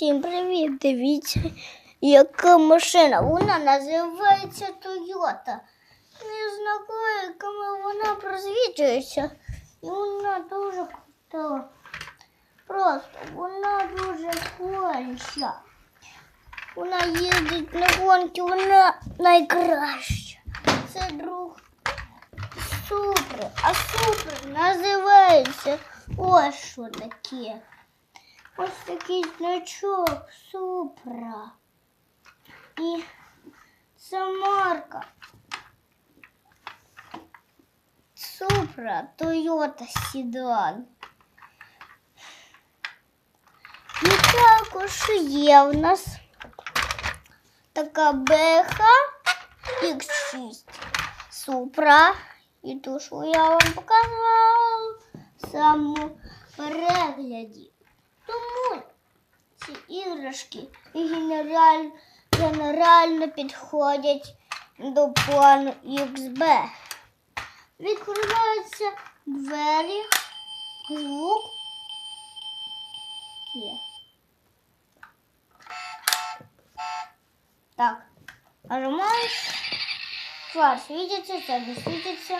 Всім привіт! Дивіться, яка машина. Вона називається Toyota. Не знаю, якими вона просвічується. І вона дуже крута. Просто вона дуже хороша. Вона їздить на гонки, вона найкраща. Це друг супер. А супер називається ось що таке. Ось такий значок супра. І це марка. Супра Toyota Sedan. І також є в нас така БХ X6 Супра. І ту, що я вам показала в самому перегляді. Тому ці іграшки генераль, генерально підходять до плану XB. Відкриваються двері, звук є. Так, нажимаешь. Фар світиться, це не світиться.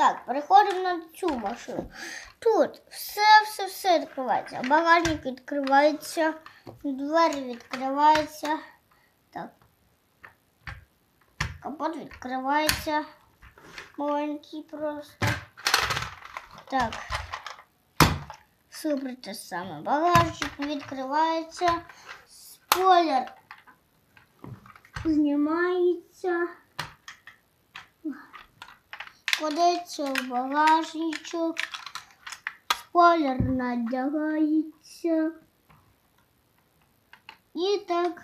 Так, переходимо на цю машину. Тут все, все, все відкривається. Багажник відкривається, двері відкриваються. Так. Капот відкривається. Маленький просто. Так. Супер те саме. Багажник відкривається. Спойлер знімається. Кладеться в багажничок. Спойлер надягається. І так.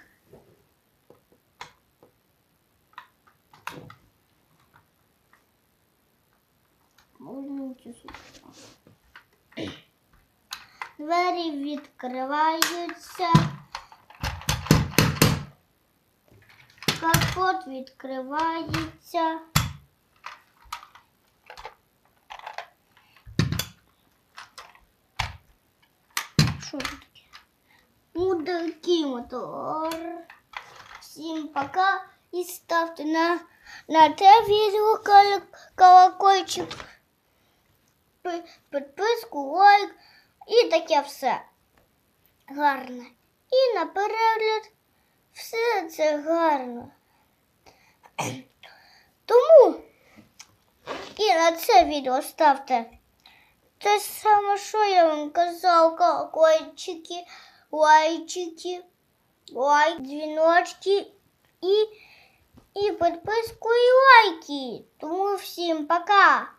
Можна. Двері відкриваються. Капот відкривається. Що це таке? Ну, такий мотор. Всім пока і ставте на, на те відео кол- колокольчик, підписку, лайк і таке все гарне. І на перегляд все це гарно. Тому і на це відео ставте те саме, що я вам казав, колокольчики, лайчики, лайк, дзвіночки і, і підписку і лайки. Тому всім пока!